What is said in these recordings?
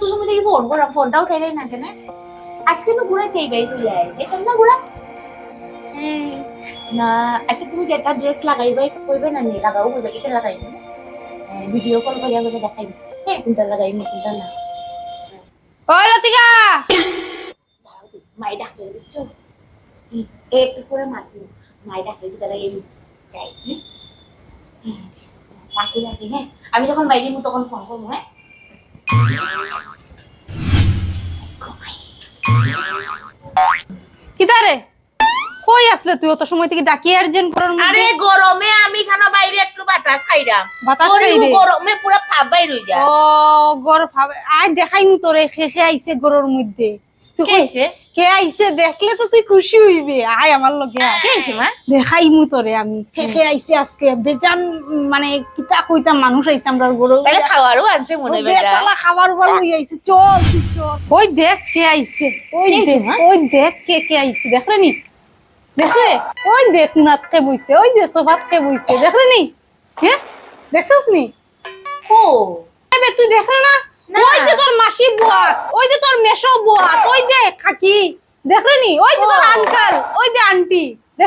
এত সময় থেকে ফোন করা ফোনটা উঠাই না কেন? আজকে তো ঘুরে চাইবাই তুই এখান না ঘুরা? না আচ্ছা তুমি যেটা ড্রেস লাগাইবাই কইবে না নি? লাগাও কইবে এটা লাগাইবে। ভিডিও কল করিয়া করে দেখাইবে। হ্যাঁ কোনটা লাগাইবে কোনটা না। ও লতিকা! মাই ডাকলে বুঝছ? একটু করে মাতি মাই ডাকলে তারা এই যাই হ্যাঁ রাখি রাখি হ্যাঁ। আমি যখন বাইরে তখন ফোন করব হ্যাঁ? কিতারে কই আসলে তুই অত সময় থেকে ডাকি আর জেন করার আরে গরমে আমি খানা বাইরে একটু বাতাস খাইরাম বাতাস ওরে খাই রে। গরমে পুরো ফাপ বাইরে যায়। ও গর ফাপ আই দেখাইনি তোরে খেখে আইছে গরর মধ্যে? তুই কে কই- আইছে? কে আইছে দেখলে তো তুই খুশি হইবে। আয় আমার লগে। কে মা? দেখাই মু তোরে আমি। খে আইছে আজকে? বেজান মানে কিতা কইতা মানুষ আইছে আমরা গরু তাহলে খাওয়ারও আনছে মনে হয় বেতলা খাবার লই আইছে। চল চল। ওই দেখ কে আইছে। ওই কে দেখ ওই দেখ কে কে আইছে। দেখলে নি? দেখলে? ওই দেখ নাত কে বইছে। ওই দে সোফাত কে বইছে। দেখলে নি? হ্যাঁ? দেখছস নি? ও। তুই দেখলে না। ওই যে তোর মাসি বুয়া ওই যে তোর মেশো বুয়া ওই দে কাকি দেখলে নি? ওই যে তোর। আঙ্কেল ওই যে আন্টি নি?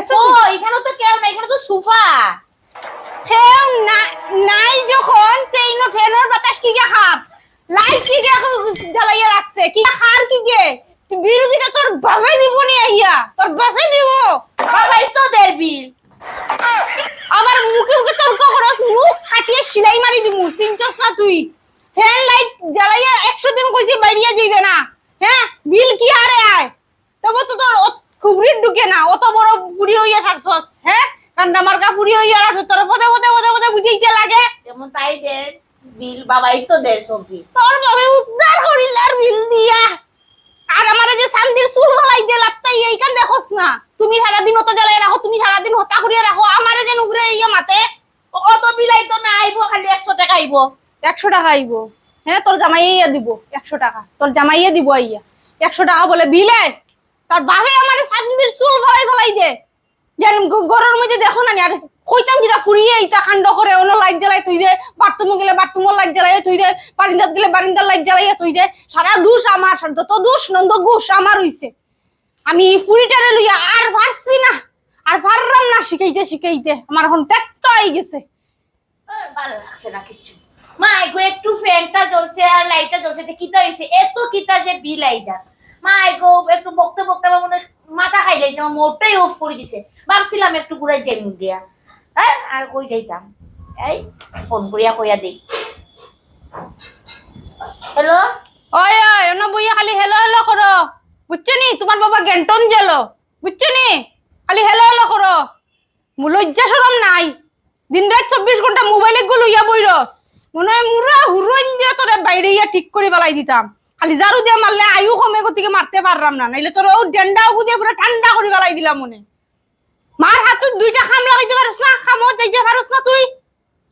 এখানে তো কেউ না এখানে তো সোফা। ফ্যান নাই যখন তেইন ফ্যানের বাতাস কি গে খাপ লাইট কি গে জ্বালাইয়া রাখছে? কি খার কি গে তুই বিরোধিতা তোর বাপে দিব নি আইয়া? তোর বাপে দিব? বাবাই তো দের বিল। আবার মুখে মুখে তর্ক করস মুখ কাটিয়ে সিলাই মারি দিমু চিনছস না তুই? ফ্যান লাইট জ্বালাইয়া একশো দিন কইছি বাইরিয়া যাইবে না। হ্যাঁ? বিল কি আরে আয়? তবে তো তোর খুবরি ঢুকে না অত বড় ফুড়ি হইয়া সারছস হ্যাঁ? আমার গা ফুড়ি হইয়া আর তোর পদে পদে পদে পদে বুঝাইতে লাগে। যেমন তাই দের বিল বাবাই তো দের সব তোর বাবে উদ্ধার করিল আর বিল দিয়া। আর আমার যে শান্তির চুল ফলাই দিয়ে লাত্তাই এইখান দেখোস না। তুমি সারাদিন অত জ্বালাই রাখো তুমি সারাদিন হতা করিয়া রাখো আমারে যেন উগরে ইয়া মাতে। অত বিলাই তো না আইবো খালি একশো টাকা আইবো। একশো টাকা আইব। হ্যাঁ তোর জামাইয়া দিব একশো টাকা। তোর জামাইয়া দিব আইয়া। একশো টাকা বলে, বিলে, তার বাবে আমার শান্তির চুল ফলাই ফলাই দে। যেন গরুর মধ্যে দেখো না আর কইতাম কিতা ফুরিয়ে ইতা কাণ্ড করে, অন্য লাইট জ্বালাই তুই দে বাথরুমে গেলে বাথরুমের লাইট জ্বালাই তুই দে, বারিন্দাত গেলে বারিন্দার লাইট জ্বালাইয়া তুই দে। সারা দুষ আমার যত দুষ, নন্দ ঘুষ আমার হইছে। আমি ফুরিটারে লইয়া আর পারছি না, আর পারলাম না, শিখাইতে শিখাইতে। আমার এখন ত্যাক্ত আই গেছে। ভালো লাগছে না কিছু। মা, এগো একটু ফ্যানটা জ্বলছে আর লাইটটা জ্বলছে কিতা হয়েছে এত কিতা যে বিল আই যা মা, এগো একটু বকতে বকতে আমার মনে মাথা খাই যাইছে, আমার মোটটাই অফ করে দিছে। ভাবছিলাম একটু ঘুরে যাই দিয়া। হ্যাঁ আর কই যাইতাম? এই, ফোন করিয়া কইয়া দেই। হ্যালো ওই ওই, অন্য বইয়া খালি হেলো হেলো করো। বুঝছ নি? তোমার বাবা গেন্টন জেলো। বুঝছ নি? খালি হেলো হেলো করো। লজ্জা সরম নাই। দিন রাত চব্বিশ ঘণ্টা মোবাইলে গুলো ইয়া বইরস মনে হয় মুরা দিয়ে তোরে বাইরে ইয়া ঠিক করে বেলাই দিতাম। খালি জারু দিয়ে মারলে আয়ু কমে গতিকে মারতে পারলাম না নাইলে তোর ও ডেন্ডা গুদিয়ে পুরো ঠান্ডা করে বেলাই দিলাম মনে। মার হাতত দুইটা খাম লাগাইতে পারস না খামো যাইতে পারস না তুই।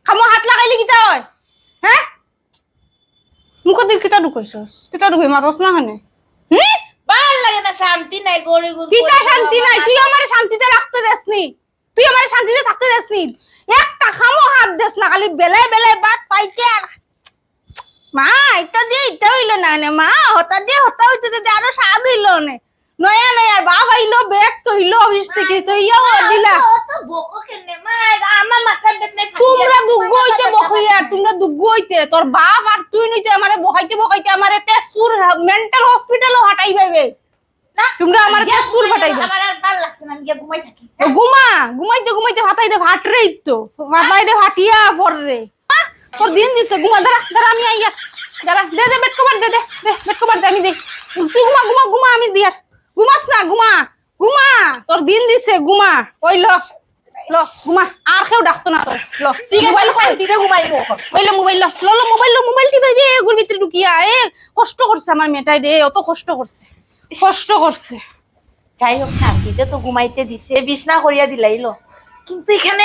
খামো হাত লাগাইলে কিতা হয়? হ্যাঁ মুখত দিকে কিতা ঢুকাইছস? কিতা ঢুকাই মারস না হানে হুম ভালো লাগে না শান্তি নাই গুড় কিতা শান্তি নাই? তুই আমার শান্তিতে রাখতে দেসনি তুই আমার শান্তিতে থাকতে দেসনি একটা খামো হাত দেস না খালি বেলায় বেলায় বাদ পাইতে আর মা এটা দিয়ে এটা হইল না নে মা হঠাৎ দিয়ে হঠাৎ হইতে দিতে আরও স্বাদ হইল নে। নয়া নয়া বাপ হইল বেগ তো হইল অফিস থেকে তো ইয়াও দিলা। তোমরা দুগ্গ হইতে আর তোমরা দুগ্গ হইতে তোর বাপ আর তুই নইতে আমারে বখাইতে বখাইতে আমারে তেজপুর মেন্টাল হসপিটালও হাঁটাই পাইবে তোমরা আমার গিয়া তেজপুর ঘুমাই ফাটাইবে। আমার আর ভালো লাগছে না আমি গিয়া ঘুমাই থাকি। ও ঘুমা ঘুমাইতে ঘুমাইতে ভাতাইতে ভাট রে তো ভাতাইতে ভাটিয়া ফর রে আহ, তোর দিন দিছে ঘুমা দাঁড়া দাঁড়া আমি আইয়া। দাঁড়া দে দে কভার দে দে দে বেট কভার দে আমি দে তুই ঘুমা ঘুমা ঘুমা আমি দিয়ার ঘুমাস না ঘুমা ঘুমা। তোর দিন দিছে ঘুমা। ওই ল ল ঘুমা। আর কেউ ডাকতো না তোর। ল ঠিক মোবাইল ঘুমাইবো ওই লো মোবাইল ল। ল ল মোবাইল ল মোবাইল টিপাইবি এগুর ভিতরে ঢুকিয়া এ কষ্ট করছে আমার মেয়েটাই রে অত কষ্ট করছে। কষ্ট করছে। যাই হোক শান্তিতে তো ঘুমাইতে দিছে বিছনা করিয়া দিলাইলো। কিন্তু এখানে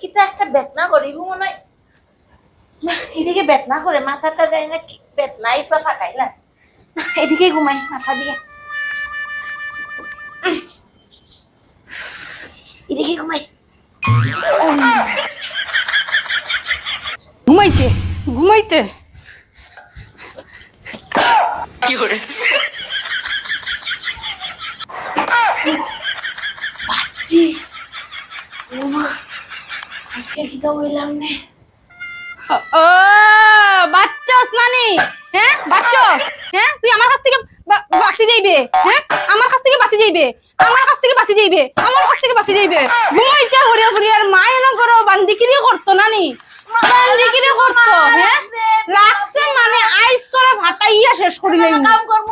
কিতা একটা বেদনা করিব মনে হয় এদিকে বেদনা করে মাথাটা যায় না কি বেদনাই পুরো ফাটাইলা না, এদিকে ঘুমাই মাথা দিয়ে। এদিকে ঘুমাই। ঘুমাইতে ঘুমাইতে। বাচ্চি। ওমা আজকে কি তো বললাম নে। ও বাচ্চাস নানি হ্যাঁ বাচ্চাস হ্যাঁ তুই আমার কাছ থেকে বা- বাঁচি যাইবে হ্যাঁ আমার কাছ থেকে বাঁচি যাইবে আমার কাছ থেকে বাঁচি যাইবে আমার কাছ থেকে বাঁচি যাইবে। ঘুমাইতে হরিয়া হরিয়ার মা এনে করো বান্দিকিরি করতো নানি। বান্দিকিরি করতো হ্যাঁ লাগছে। মানে আইস তোরা ভাটাইয়া শেষ করিলে কাম করব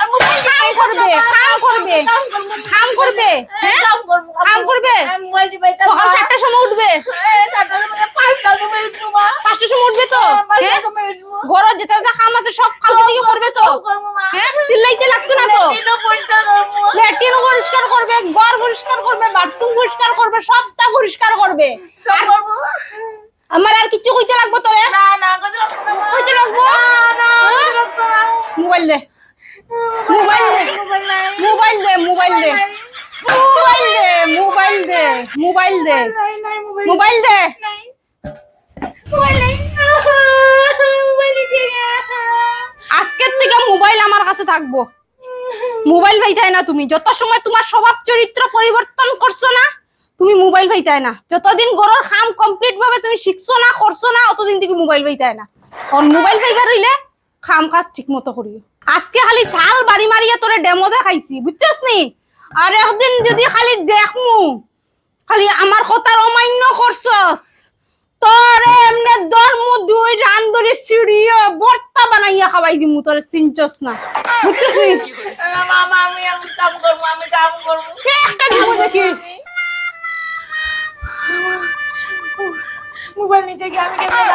মা কাম করব কাম করবে মা খাম আর মোবাইল খাম করবে খাম করবে হ্যাঁ? করবে? সকাল সাতটার সময় উঠবে। পাঁচটার উঠবো তো? হ্যাঁ আছে সব কালকে করবে তো? হ্যাঁ? লাগতো না তো? পরিষ্কার ল্যাট্রিন পরিষ্কার করবে ঘর পরিষ্কার করবে বাথরুম পরিষ্কার করবে সবটা পরিষ্কার করবে। আমার আর কিছু কইতে লাগবো তোরে? না না কইতে লাগবো হ্যাঁ? মোবাইল দে। মোবাইল দে মোবাইল দে মোবাইল দে। মোবাইল দে মোবাইল দে মোবাইল দে। মোবাইল দে। আজকের থেকে মোবাইল আমার কাছে থাকব। মোবাইল ভাইতাই না তুমি। যত সময় তোমার স্বভাব চরিত্র পরিবর্তন করছ না, তুমি মোবাইল ভাইতাই না। যতদিন ঘরের কাম কমপ্লিট ভাবে তুমি শিখছো না, করছ না, অতদিন থেকে মোবাইল ভাইতাই না। আর মোবাইল ভাইবার হইলে কাম কাজ ঠিক মতো করিও। আজকে খালি ঝাল বাড়ি মারিয়া তোরে ডেমো দেখাইছি, বুঝছস নি? আর একদিন যদি খালি দেখমু, খালি আমার কথার অমান্য করছস, তোরে এমনে ধর্ম, দুই রান্দরি সিঁড়িও বর্তা বানাইয়া খাওয়াই দিমু তোরে, চিনছস না? বুঝছস নি? মামা আমি কাম করব আমি কাম করব একটা দিব দেখিস? মোবাইল নিচে গিয়ে আমি কেমন